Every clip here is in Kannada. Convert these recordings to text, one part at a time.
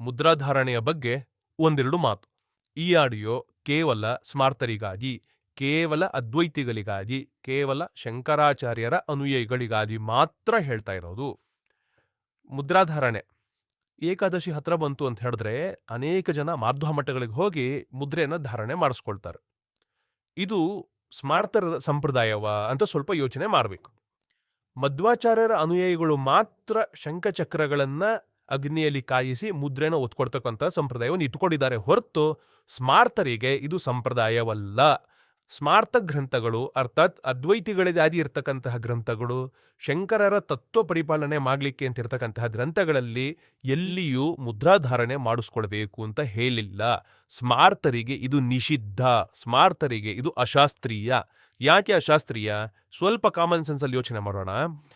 ಮುದ್ರಾಧಾರಣೆಯ ಬಗ್ಗೆ ಒಂದೆರಡು ಮಾತು. ಈ ಆಡಿಯೋ ಕೇವಲ ಸ್ಮಾರ್ತರಿಗಾಗಿ, ಕೇವಲ ಅದ್ವೈತಿಗಳಿಗಾಗಿ, ಕೇವಲ ಶಂಕರಾಚಾರ್ಯರ ಅನುಯಾಯಿಗಳಿಗಾಗಿ ಮಾತ್ರ ಹೇಳ್ತಾ ಇರೋದು. ಮುದ್ರಾಧಾರಣೆ. ಏಕಾದಶಿ ಹತ್ರ ಬಂತು ಅಂತ ಹೇಳಿದ್ರೆ ಅನೇಕ ಜನ ಮಾಧ್ವ ಮಠಗಳಿಗೆ ಹೋಗಿ ಮುದ್ರೆಯನ್ನು ಧಾರಣೆ ಮಾಡಿಸ್ಕೊಳ್ತಾರೆ. ಇದು ಸ್ಮಾರ್ತರ ಸಂಪ್ರದಾಯವ ಅಂತ ಸ್ವಲ್ಪ ಯೋಚನೆ ಮಾಡಬೇಕು. ಮಧ್ವಾಚಾರ್ಯರ ಅನುಯಾಯಿಗಳು ಮಾತ್ರ ಶಂಖಚಕ್ರಗಳನ್ನ ಅಗ್ನಿಯಲ್ಲಿ ಕಾಯಿಸಿ ಮುದ್ರೆನ ಒತ್ಕೊಡ್ತಕ್ಕಂಥ ಸಂಪ್ರದಾಯವನ್ನು ಇಟ್ಟುಕೊಂಡಿದ್ದಾರೆ. ಹೊರತು ಸ್ಮಾರ್ತರಿಗೆ ಇದು ಸಂಪ್ರದಾಯವಲ್ಲ. ಸ್ಮಾರ್ತ ಗ್ರಂಥಗಳು ಅರ್ಥಾತ್ ಅದ್ವೈತಿಗಳಿಗಾಗಿ ಇರ್ತಕ್ಕಂತಹ ಗ್ರಂಥಗಳು, ಶಂಕರರ ತತ್ವ ಪರಿಪಾಲನೆ ಮಾಡಲಿಕ್ಕೆ ಅಂತ ಇರ್ತಕ್ಕಂತಹ ಗ್ರಂಥಗಳಲ್ಲಿ ಎಲ್ಲಿಯೂ ಮುದ್ರಾಧಾರಣೆ ಮಾಡಿಸ್ಕೊಳ್ಬೇಕು ಅಂತ ಹೇಳಿಲ್ಲ. ಸ್ಮಾರ್ತರಿಗೆ ಇದು ನಿಷಿದ್ಧ. ಸ್ಮಾರ್ತರಿಗೆ ಇದು ಅಶಾಸ್ತ್ರೀಯ. ಯಾಕೆ ಶಾಸ್ತ್ರೀಯ? ಸ್ವಲ್ಪ ಕಾಮನ್ ಸೆನ್ಸ್ ಅಲ್ಲಿ ಯೋಚನೆ ಮಾಡೋಣ.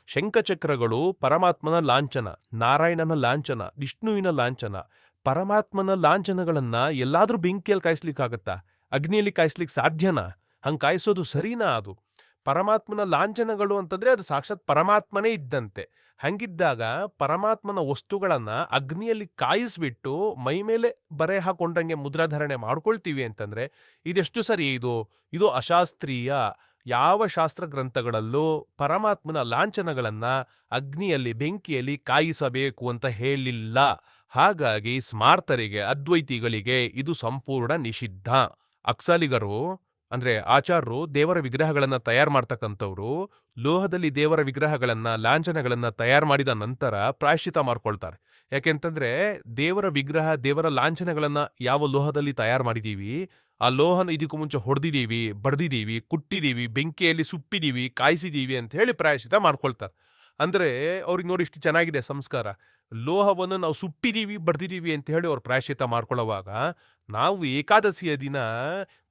ಶಂಖಚಕ್ರಗಳು ಪರಮಾತ್ಮನ ಲಾಂಛನ, ನಾರಾಯಣನ ಲಾಂಛನ, ವಿಷ್ಣುವಿನ ಲಾಂಛನ. ಪರಮಾತ್ಮನ ಲಾಂಛನಗಳನ್ನ ಎಲ್ಲಾದ್ರೂ ಬೆಂಕಿಯಲ್ಲಿ ಕಾಯಿಸ್ಲಿಕ್ಕಾಗತ್ತಾ? ಅಗ್ನಿಯಲ್ಲಿ ಕಾಯಿಸ್ಲಿಕ್ಕೆ ಸಾಧ್ಯನಾ? ಹಂಗೆ ಕಾಯಿಸೋದು ಸರಿನಾ ಅದು? ಪರಮಾತ್ಮನ ಲಾಂಛನಗಳು ಅಂತಂದ್ರೆ ಅದು ಸಾಕ್ಷಾತ್ ಪರಮಾತ್ಮನೇ ಇದ್ದಂತೆ. ಹಂಗಿದ್ದಾಗ ಪರಮಾತ್ಮನ ವಸ್ತುಗಳನ್ನ ಅಗ್ನಿಯಲ್ಲಿ ಕಾಯಿಸ್ಬಿಟ್ಟು ಮೈ ಮೇಲೆ ಬರೆ ಹಾಕೊಂಡಂಗೆ ಮುದ್ರಾಧಾರಣೆ ಮಾಡ್ಕೊಳ್ತೀವಿ ಅಂತಂದ್ರೆ ಇದೆಷ್ಟು ಸರಿ ಇದು? ಇದು ಅಶಾಸ್ತ್ರೀಯ. ಯಾವ ಶಾಸ್ತ್ರ ಗ್ರಂಥಗಳಲ್ಲೂ ಪರಮಾತ್ಮನ ಲಾಂಛನಗಳನ್ನ ಅಗ್ನಿಯಲ್ಲಿ, ಬೆಂಕಿಯಲ್ಲಿ ಕಾಯಿಸಬೇಕು ಅಂತ ಹೇಳಿಲ್ಲ. ಹಾಗಾಗಿ ಸ್ಮಾರ್ತರಿಗೆ, ಅದ್ವೈತಿಗಳಿಗೆ ಇದು ಸಂಪೂರ್ಣ ನಿಷಿದ್ಧ. ಅಕ್ಸಾಲಿಗರು ಅಂದ್ರೆ ಆಚಾರ್ಯರು ದೇವರ ವಿಗ್ರಹಗಳನ್ನ ತಯಾರು ಮಾಡ್ತಕ್ಕಂಥವ್ರು ಲೋಹದಲ್ಲಿ ದೇವರ ವಿಗ್ರಹಗಳನ್ನ, ಲಾಂಛನಗಳನ್ನ ತಯಾರು ಮಾಡಿದ ನಂತರ ಪ್ರಾಯಶ್ಚಿತ ಮಾಡ್ಕೊಳ್ತಾರೆ. ಯಾಕೆಂತಂದ್ರೆ ದೇವರ ವಿಗ್ರಹ, ದೇವರ ಲಾಂಛನಗಳನ್ನ ಯಾವ ಲೋಹದಲ್ಲಿ ತಯಾರು ಮಾಡಿದೀವಿ, ಆ ಲೋಹನ ಇದಕ್ಕೂ ಮುಂಚೆ ಹೊಡೆದಿದ್ದೀವಿ ಬಡ್ದಿದ್ದೀವಿ ಕುಟ್ಟಿದೀವಿ, ಬೆಂಕಿಯಲ್ಲಿ ಸುಪ್ಪಿದೀವಿ ಕಾಯಿಸಿದೀವಿ ಅಂತ ಹೇಳಿ ಪ್ರಾಯಶ್ಚಿತ ಮಾಡ್ಕೊಳ್ತಾರೆ. ಅಂದ್ರೆ ಅವ್ರಿಗೆ ನೋಡಿ ಇಷ್ಟು ಚೆನ್ನಾಗಿದೆ ಸಂಸ್ಕಾರ. ಲೋಹವನ್ನು ನಾವು ಸುಟ್ಟಿದ್ದೀವಿ ಬಡ್ದಿದೀವಿ ಅಂತ ಹೇಳಿ ಅವ್ರು ಪ್ರಾಯಶ್ಚಿತ ಮಾಡ್ಕೊಳ್ಳೋವಾಗ ನಾವು ಏಕಾದಶಿಯ ದಿನ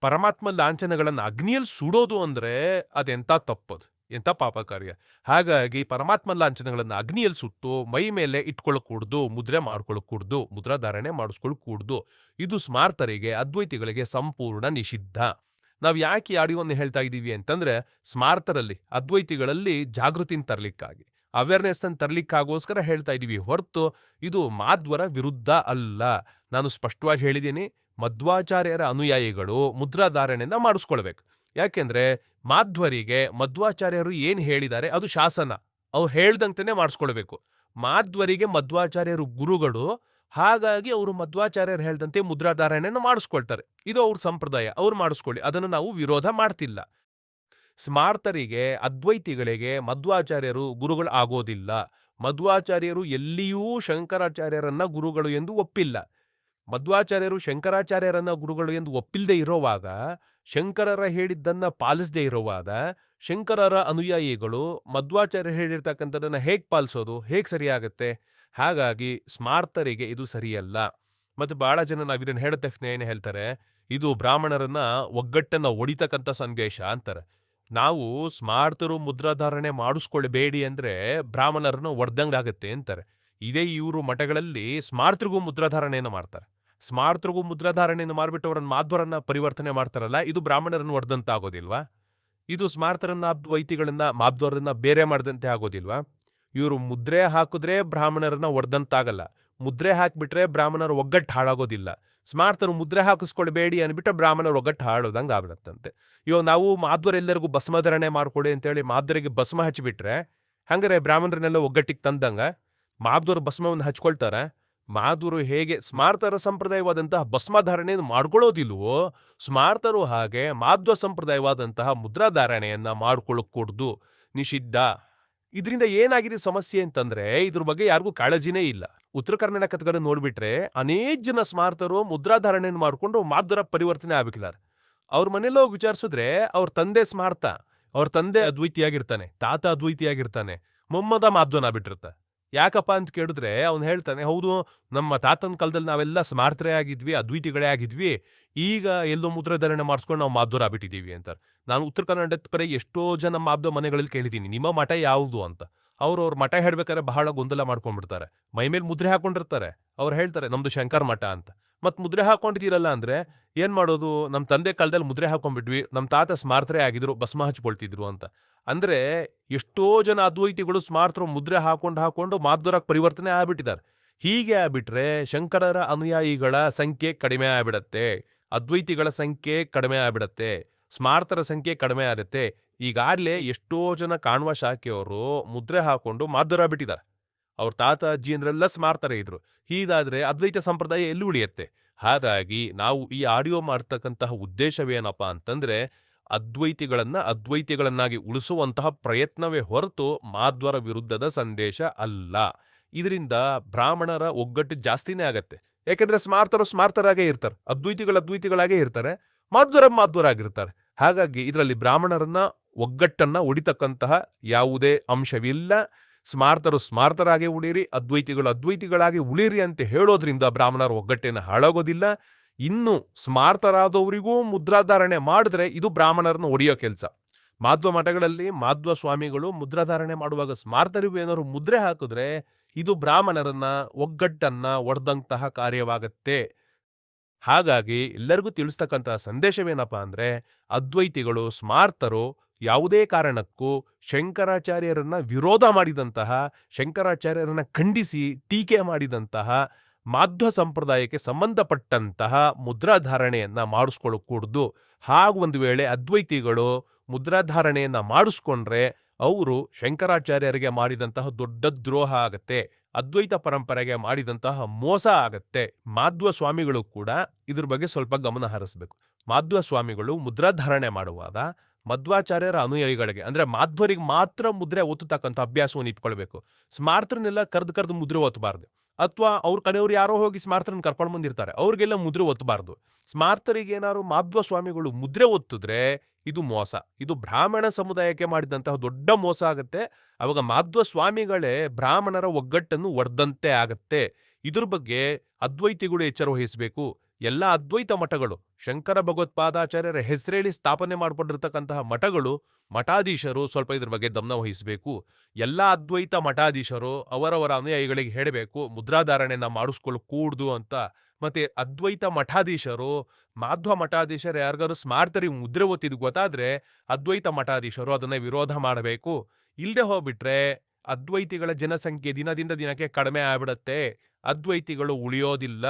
ಪರಮಾತ್ಮ ಲಾಂಛನಗಳನ್ನು ಅಗ್ನಿಯಲ್ಲಿ ಸುಡೋದು ಅಂದ್ರೆ ಅದೆಂಥ ತಪ್ಪದು. ಎಂಥ ಪಾಪ ಕಾರ್ಯ ಹಾಗಾಗಿ ಪರಮಾತ್ಮ ಲಾಂಛನಗಳನ್ನು ಅಗ್ನಿಯಲ್ಲಿ ಸುಟ್ಟು ಮೈ ಮೇಲೆ ಇಟ್ಕೊಳ್ಳಕೂಡ್ದು ಮುದ್ರೆ ಮಾಡ್ಕೊಳಕ್ ಕೂಡ್ದು ಮುದ್ರಾಧಾರಣೆ ಮಾಡಿಸ್ಕೊಳ್ಕೂಡ್ದು, ಇದು ಸ್ಮಾರ್ತರಿಗೆ ಅದ್ವೈತಿಗಳಿಗೆ ಸಂಪೂರ್ಣ ನಿಷಿದ್ಧ. ನಾವು ಯಾಕೆ ಆಡಿಯೋನ್ನು ಹೇಳ್ತಾ ಇದ್ದೀವಿ ಅಂತಂದ್ರೆ ಸ್ಮಾರ್ತರಲ್ಲಿ ಅದ್ವೈತಿಗಳಲ್ಲಿ ಜಾಗೃತಿನ ತರ್ಲಿಕ್ಕಾಗಿ. ಅವೇರ್ನೆಸ್ ಅನ್ನು ತರಲಿಕ್ಕಾಗೋಸ್ಕರ ಹೇಳ್ತಾ ಇದೀವಿ ಹೊರತು ಇದು ಮಾಧ್ವರ ವಿರುದ್ಧ ಅಲ್ಲ. ನಾನು ಸ್ಪಷ್ಟವಾಗಿ ಹೇಳಿದ್ದೀನಿ, ಮಧ್ವಾಚಾರ್ಯರ ಅನುಯಾಯಿಗಳು ಮುದ್ರಾಧಾರಣೆಯಿಂದ ಮಾಡಿಸ್ಕೊಳ್ಬೇಕು. ಯಾಕೆಂದ್ರೆ ಮಾಧ್ವರಿಗೆ ಮಧ್ವಾಚಾರ್ಯರು ಏನು ಹೇಳಿದ್ದಾರೆ ಅದು ಶಾಸನ. ಅವು ಹೇಳ್ದಂತೆನೆ ಮಾಡಿಸ್ಕೊಳ್ಬೇಕು. ಮಾಧ್ವರಿಗೆ ಮಧ್ವಾಚಾರ್ಯರು ಗುರುಗಳು, ಹಾಗಾಗಿ ಅವರು ಮಧ್ವಾಚಾರ್ಯರು ಹೇಳ್ದಂತೆ ಮುದ್ರಾಧಾರಣೆಯನ್ನು ಮಾಡಿಸ್ಕೊಳ್ತಾರೆ. ಇದು ಅವ್ರ ಸಂಪ್ರದಾಯ. ಅವ್ರು ಮಾಡಿಸ್ಕೊಳ್ಳಿ. ಅದನ್ನು ನಾವು ವಿರೋಧ ಮಾಡ್ತಿಲ್ಲ. ಸ್ಮಾರ್ತರಿಗೆ, ಅದ್ವೈತಿಗಳಿಗೆ ಮಧ್ವಾಚಾರ್ಯರು ಗುರುಗಳು ಆಗೋದಿಲ್ಲ. ಮಧ್ವಾಚಾರ್ಯರು ಎಲ್ಲಿಯೂ ಶಂಕರಾಚಾರ್ಯರನ್ನ ಗುರುಗಳು ಎಂದು ಒಪ್ಪಿಲ್ಲ. ಮಧ್ವಾಚಾರ್ಯರು ಶಂಕರಾಚಾರ್ಯರನ್ನ ಗುರುಗಳು ಎಂದು ಒಪ್ಪಿಲ್ಲದೆ ಇರೋವಾಗ, ಶಂಕರರ ಹೇಳಿದ್ದನ್ನ ಪಾಲಿಸದೇ ಇರುವಾಗ, ಶಂಕರರ ಅನುಯಾಯಿಗಳು ಮಧ್ವಾಚಾರ್ಯರು ಹೇಳಿರ್ತಕ್ಕಂಥದ್ದನ್ನು ಹೇಗೆ ಪಾಲಿಸೋದು, ಹೇಗೆ ಸರಿಯಾಗತ್ತೆ? ಹಾಗಾಗಿ ಸ್ಮಾರ್ತರಿಗೆ ಇದು ಸರಿಯಲ್ಲ. ಮತ್ತು ಭಾಳ ಜನ ನಾವು ಇದನ್ನು ಹೇಳಿದ ತಕ್ಷಣ ಏನು ಹೇಳ್ತಾರೆ? ಇದು ಬ್ರಾಹ್ಮಣರನ್ನ ಒಗ್ಗಟ್ಟನ್ನ ಒಡಿತಕ್ಕಂಥ ಸಂದೇಶ ಅಂತಾರೆ. ನಾವು ಸ್ಮಾರ್ತರು ಮುದ್ರಾಧಾರಣೆ ಮಾಡಿಸ್ಕೊಳ್ಬೇಡಿ ಅಂದ್ರೆ ಬ್ರಾಹ್ಮಣರನ್ನು ಒಡ್ದಂಗಾಗತ್ತೆ ಅಂತಾರೆ. ಇದೇ ಇವರು ಮಠಗಳಲ್ಲಿ ಸ್ಮಾರ್ತರಿಗೂ ಮುದ್ರಾಧಾರಣೆಯನ್ನು ಮಾಡ್ತಾರೆ. ಸ್ಮಾರ್ತರಿಗೂ ಮುದ್ರಾಧಾರಣೆಯನ್ನು ಮಾರ್ಬಿಟ್ಟು ಅವರನ್ನ ಮಾಧ್ವರನ್ನ ಪರಿವರ್ತನೆ ಮಾಡ್ತಾರಲ್ಲ, ಇದು ಬ್ರಾಹ್ಮಣರನ್ನು ಒಡ್ದಂತ ಆಗೋದಿಲ್ವಾ ಇದು ಸ್ಮಾರ್ತರನ್ನ ಅದ್ವೈತಿಗಳನ್ನ, ಮಾಧ್ವರನ್ನ ಬೇರೆ ಮಾಡದಂತೆ ಆಗೋದಿಲ್ವಾ? ಇವರು ಮುದ್ರೆ ಹಾಕಿದ್ರೆ ಬ್ರಾಹ್ಮಣರನ್ನ ಒಡ್ದಂತಾಗಲ್ಲ. ಮುದ್ರೆ ಹಾಕಿಬಿಟ್ರೆ ಬ್ರಾಹ್ಮಣರು ಒಗ್ಗಟ್ಟು ಹಾಳಾಗೋದಿಲ್ಲ. ಸ್ಮಾರ್ತರು ಮುದ್ರೆ ಹಾಕಿಸ್ಕೊಳ್ಬೇಡಿ ಅನ್ಬಿಟ್ಟು ಬ್ರಾಹ್ಮಣರು ಒಗ್ಗಟ್ಟು ಹಾಳೋದಂಗೆ ಆಗ್ಬಿಡತ್ತಂತೆ. ಇವಾಗ ನಾವು ಮಾಧ್ವರೆಲ್ಲರಿಗೂ ಭಸ್ಮಧರಣೆ ಮಾಡ್ಕೊಡಿ ಅಂತೇಳಿ ಮಾಧ್ವರಿಗೆ ಭಸ್ಮ ಹಚ್ಚಿಬಿಟ್ರೆ, ಹಂಗಾರೆ ಬ್ರಾಹ್ಮಣರನ್ನೆಲ್ಲ ಒಗ್ಗಟ್ಟಿಗೆ ತಂದಂಗ ಮಾಧ್ವರು ಭಸ್ಮವನ್ನು ಹಚ್ಕೊಳ್ತಾರೆ? ಮಾಧುರು ಹೇಗೆ ಸ್ಮಾರ್ತರ ಸಂಪ್ರದಾಯವಾದಂತಹ ಭಸ್ಮಧಾರಣೆಯನ್ನು ಮಾಡ್ಕೊಳ್ಳೋದಿಲ್ವೋ ಸ್ಮಾರ್ತರು ಹಾಗೆ ಮಾಧ್ವ ಸಂಪ್ರದಾಯವಾದಂತಹ ಮುದ್ರಾಧಾರಣೆಯನ್ನ ಮಾಡ್ಕೊಳ್ಳಕ್ ಕೂಡ್ದು ನಿಷಿದ್ಧ. ಇದರಿಂದ ಏನಾಗಿದೆ ಸಮಸ್ಯೆ ಅಂತಂದ್ರೆ ಇದ್ರ ಬಗ್ಗೆ ಯಾರಿಗೂ ಕಾಳಜಿನೇ ಇಲ್ಲ. ಉತ್ತರ ಕರ್ನಾಟಕದ ನೋಡ್ಬಿಟ್ರೆ ಅನೇಕ ಜನ ಸ್ಮಾರತರು ಮುದ್ರಾಧಾರಣೆಯನ್ನು ಮಾಡಿಕೊಂಡು ಮಾದರ ಪರಿವರ್ತನೆ ಆಗ್ಬೇಕಿದ್ದಾರೆ ಅವ್ರ ಮನೇಲಿ ಹೋಗಿ ವಿಚಾರಿಸಿದ್ರೆ ಅವ್ರ ತಂದೆ ಸ್ಮಾರ್ತ, ಅವ್ರ ತಂದೆ ಅದ್ವೈತಿಯಾಗಿರ್ತಾನೆ, ತಾತ ಅದ್ವೈತಿಯಾಗಿರ್ತಾನೆ ಮೊಮ್ಮದ ಮಾಧ್ವನ ಬಿಟ್ಟಿರ್ತ ಯಾಕಪ್ಪ ಅಂತ ಕೇಳಿದ್ರೆ ಅವನು ಹೇಳ್ತಾನೆ, ಹೌದು, ನಮ್ಮ ತಾತನ ಕಾಲದಲ್ಲಿ ನಾವೆಲ್ಲ ಸ್ಮಾರ್ತರೇ ಆಗಿದ್ವಿ, ಅದ್ವೈತಿಗಳೇ ಆಗಿದ್ವಿ, ಈಗ ಎಲ್ಲೋ ಮುದ್ರಾಧಾರಣೆ ಮಾಡಿಸ್ಕೊಂಡು ನಾವು ಮಾಧ್ವರ ಆಗ್ಬಿಟ್ಟಿದೀವಿ ಅಂತಾರೆ. ನಾನು ಉತ್ತರ ಕರ್ನಾಟಕದ ಪರ ಎಷ್ಟೋ ಜನ ಮಾಧ್ವ ಮನೆಗಳಲ್ಲಿ ಕೇಳಿದ್ದೀನಿ, ನಿಮ್ಮ ಮಠ ಯಾವುದು ಅಂತ. ಅವ್ರು ಅವ್ರ ಮಠ ಹೇಳ್ಬೇಕಾದ್ರೆ ಬಹಳ ಗೊಂದಲ ಮಾಡ್ಕೊಂಡ್ಬಿಡ್ತಾರೆ. ಮೈ ಮೇಲೆ ಮುದ್ರೆ ಹಾಕೊಂಡಿರ್ತಾರೆ. ಅವ್ರು ಹೇಳ್ತಾರೆ, ನಮ್ದು ಶಂಕರ್ ಮಠ ಅಂತ. ಮತ್ ಮುದ್ರೆ ಹಾಕೊಂಡಿದ್ದೀರಲ್ಲ ಅಂದ್ರೆ ಏನ್ ಮಾಡೋದು? ನಮ್ಮ ತಂದೆ ಕಾಲದಲ್ಲಿ ಮುದ್ರೆ ಹಾಕೊಂಡ್ಬಿಟ್ವಿ ನಮ್ಮ ತಾತ ಸ್ಮಾರ್ತರೇ ಆಗಿದ್ರು, ಭಸ್ಮ ಹಚ್ಕೊಳ್ತಿದ್ರು ಅಂತ. ಅಂದ್ರೆ ಎಷ್ಟೋ ಜನ ಅದ್ವೈತಿಗಳು ಸ್ಮಾರ್ತರು ಮುದ್ರೆ ಹಾಕೊಂಡು ಹಾಕೊಂಡು ಮಾಧುರಾಗಿ ಪರಿವರ್ತನೆ ಆಗ್ಬಿಟ್ಟಿದ್ದಾರೆ ಹೀಗೆ ಆಗ್ಬಿಟ್ರೆ ಶಂಕರರ ಅನುಯಾಯಿಗಳ ಸಂಖ್ಯೆ ಕಡಿಮೆ ಆಗ್ಬಿಡತ್ತೆ. ಅದ್ವೈತಿಗಳ ಸಂಖ್ಯೆ ಕಡಿಮೆ ಆಗ್ಬಿಡತ್ತೆ. ಸ್ಮಾರ್ತರ ಸಂಖ್ಯೆ ಕಡಿಮೆ ಆಗುತ್ತೆ. ಈಗಾಗಲೇ ಎಷ್ಟೋ ಜನ ಕಾಣುವ ಶಾಖೆಯವರು ಮುದ್ರೆ ಹಾಕೊಂಡು ಮಾಧುರ ಬಿಟ್ಟಿದ್ದಾರೆ. ಅವ್ರ ತಾತ ಅಜ್ಜಿಯಂದ್ರೆಲ್ಲ ಮಾಡ್ತಾರೆ ಇದ್ರು. ಹೀಗಾದ್ರೆ ಅದ್ವೈತ ಸಂಪ್ರದಾಯ ಎಲ್ಲಿ ಉಳಿಯತ್ತೆ. ಹಾಗಾಗಿ ನಾವು ಈ ಆಡಿಯೋ ಮಾಡ್ತಕ್ಕಂತಹ ಉದ್ದೇಶವೇನಪ್ಪ ಅಂತಂದ್ರೆ, ಅದ್ವೈತಿಗಳನ್ನ ಅದ್ವೈತಿಗಳನ್ನಾಗಿ ಉಳಿಸುವಂತಹ ಪ್ರಯತ್ನವೇ ಹೊರತು ಮಾಧ್ವರ ವಿರುದ್ಧದ ಸಂದೇಶ ಅಲ್ಲ. ಇದರಿಂದ ಬ್ರಾಹ್ಮಣರ ಒಗ್ಗಟ್ಟು ಜಾಸ್ತಿನೇ ಆಗತ್ತೆ. ಯಾಕೆಂದ್ರೆ ಸ್ಮಾರ್ತರು ಸ್ಮಾರ್ತರಾಗೇ ಇರ್ತಾರೆ. ಅದ್ವೈತಿಗಳು ಅದ್ವೈತಿಗಳಾಗೇ ಇರ್ತಾರೆ. ಮಾಧ್ವರ ಮಾಧ್ವರಾಗಿರ್ತಾರೆ. ಹಾಗಾಗಿ ಇದರಲ್ಲಿ ಬ್ರಾಹ್ಮಣರನ್ನ ಒಗ್ಗಟ್ಟನ್ನ ಉಡಿತಕ್ಕಂತಹ ಯಾವುದೇ ಅಂಶವಿಲ್ಲ. ಸ್ಮಾರ್ತರು ಸ್ಮಾರ್ತರಾಗಿ ಉಳಿರಿ, ಅದ್ವೈತಿಗಳು ಅದ್ವೈತಿಗಳಾಗಿ ಉಳಿರಿ ಅಂತ ಹೇಳೋದ್ರಿಂದ ಬ್ರಾಹ್ಮಣರ ಒಗ್ಗಟ್ಟೇನ ಹಾಳಾಗೋದಿಲ್ಲ. ಇನ್ನು ಸ್ಮಾರ್ತರಾದವರಿಗೂ ಮುದ್ರಾಧಾರಣೆ ಮಾಡಿದ್ರೆ ಇದು ಬ್ರಾಹ್ಮಣರನ್ನು ಒಡೆಯೋ ಕೆಲಸ. ಮಾಧ್ವ ಮಠಗಳಲ್ಲಿ ಮಾಧ್ವ ಸ್ವಾಮಿಗಳು ಮುದ್ರಾಧಾರಣೆ ಮಾಡುವಾಗ ಸ್ಮಾರ್ತರಿಗೂ ಏನಾದ್ರು ಮುದ್ರೆ ಹಾಕಿದ್ರೆ ಇದು ಬ್ರಾಹ್ಮಣರನ್ನ ಒಗ್ಗಟ್ಟನ್ನ ಒಡೆದಂತಹ ಕಾರ್ಯವಾಗತ್ತೆ. ಹಾಗಾಗಿ ಎಲ್ಲರಿಗೂ ತಿಳಿಸ್ತಕ್ಕಂಥ ಸಂದೇಶವೇನಪ್ಪ ಅಂದ್ರೆ, ಅದ್ವೈತಿಗಳು ಸ್ಮಾರ್ತರು ಯಾವುದೇ ಕಾರಣಕ್ಕೂ ಶಂಕರಾಚಾರ್ಯರನ್ನ ವಿರೋಧ ಮಾಡಿದಂತಹ, ಶಂಕರಾಚಾರ್ಯರನ್ನ ಖಂಡಿಸಿ ಟೀಕೆ ಮಾಡಿದಂತಹ, ಮಾಧ್ವ ಸಂಪ್ರದಾಯಕ್ಕೆ ಸಂಬಂಧಪಟ್ಟಂತಹ ಮುದ್ರಾಧಾರಣೆಯನ್ನ ಮಾಡಿಸ್ಕೊಳ್ಳಕೂಡ್ದು ಹಾಗೂ ಒಂದು ವೇಳೆ ಅದ್ವೈತಿಗಳು ಮುದ್ರಾಧಾರಣೆಯನ್ನ ಮಾಡಿಸ್ಕೊಂಡ್ರೆ, ಅವರು ಶಂಕರಾಚಾರ್ಯರಿಗೆ ಮಾಡಿದಂತಹ ದೊಡ್ಡ ದ್ರೋಹ ಆಗತ್ತೆ. ಅದ್ವೈತ ಪರಂಪರೆಗೆ ಮಾಡಿದಂತಹ ಮೋಸ ಆಗತ್ತೆ. ಮಾಧ್ವ ಸ್ವಾಮಿಗಳು ಕೂಡ ಇದ್ರ ಬಗ್ಗೆ ಸ್ವಲ್ಪ ಗಮನ ಹರಿಸಬೇಕು. ಮಾಧ್ವ ಸ್ವಾಮಿಗಳು ಮುದ್ರಾಧಾರಣೆ ಮಾಡುವಾಗ ಮಧ್ವಾಚಾರ್ಯರ ಅನುಯಾಯಿಗಳಿಗೆ, ಅಂದ್ರೆ ಮಾಧ್ವರಿಗೆ ಮಾತ್ರ ಮುದ್ರೆ ಒತ್ತತಕ್ಕಂಥ ಅಭ್ಯಾಸವನ್ನು ಇಟ್ಕೊಳ್ಬೇಕು. ಸ್ಮಾರ್ತರನ್ನೆಲ್ಲ ಕರ್ದು ಕರ್ದು ಮುದ್ರೆ ಒತ್ತಬಾರ್ದು ಅಥವಾ ಅವ್ರ ಕಡೆಯವ್ರು ಯಾರೋ ಹೋಗಿ ಸ್ಮಾರ್ತರನ್ನ ಕರ್ಕೊಂಡು ಬಂದಿರ್ತಾರೆ. ಅವ್ರಿಗೆಲ್ಲ ಮುದ್ರೆ ಒತ್ತಬಾರ್ದು ಸ್ಮಾರ್ತರಿಗೆ ಏನಾದ್ರು ಮಾಧ್ವ ಸ್ವಾಮಿಗಳು ಮುದ್ರೆ ಒತ್ತಿದ್ರೆ ಇದು ಮೋಸ. ಇದು ಬ್ರಾಹ್ಮಣ ಸಮುದಾಯಕ್ಕೆ ಮಾಡಿದಂತಹ ದೊಡ್ಡ ಮೋಸ ಆಗತ್ತೆ. ಅವಾಗ ಮಾಧ್ವ ಸ್ವಾಮಿಗಳೇ ಬ್ರಾಹ್ಮಣರ ಒಗ್ಗಟ್ಟನ್ನು ಒಡೆದಂತೆ ಆಗತ್ತೆ. ಇದ್ರ ಬಗ್ಗೆ ಅದ್ವೈತಿಗಳು ಎಚ್ಚರ ವಹಿಸಬೇಕು. ಎಲ್ಲ ಅದ್ವೈತ ಮಠಗಳು, ಶಂಕರ ಭಗವತ್ಪಾದಾಚಾರ್ಯರ ಹೆಸರೇಳಿ ಸ್ಥಾಪನೆ ಮಾಡಿಕೊಂಡಿರ್ತಕ್ಕಂತಹ ಮಠಗಳು ಮಠಾಧೀಶರು ಸ್ವಲ್ಪ ಇದ್ರ ಬಗ್ಗೆ ಗಮನ ವಹಿಸಬೇಕು. ಎಲ್ಲ ಅದ್ವೈತ ಮಠಾಧೀಶರು ಅವರವರ ಅನುಯಾಯಿಗಳಿಗೆ ಹೇಳಬೇಕು ಮುದ್ರಾಧಾರಣೆನ ಮಾಡಿಸ್ಕೊಳ್ಳಕೂಡ್ದು ಅಂತ. ಮತ್ತೆ ಅದ್ವೈತ ಮಠಾಧೀಶರು, ಮಾಧ್ವ ಮಠಾಧೀಶರು ಯಾರಿಗಾರು ಸ್ಮಾರ್ತರಿ ಮುದ್ರೆ ಒತ್ತಿದ್ ಗೊತ್ತಾದ್ರೆ ಅದ್ವೈತ ಮಠಾಧೀಶರು ಅದನ್ನ ವಿರೋಧ ಮಾಡಬೇಕು. ಇಲ್ಲದೆ ಹೋಗ್ಬಿಟ್ರೆ ಅದ್ವೈತಿಗಳ ಜನಸಂಖ್ಯೆ ದಿನದಿಂದ ದಿನಕ್ಕೆ ಕಡಿಮೆ ಆಗ್ಬಿಡತ್ತೆ. ಅದ್ವೈತಿಗಳು ಉಳಿಯೋದಿಲ್ಲ.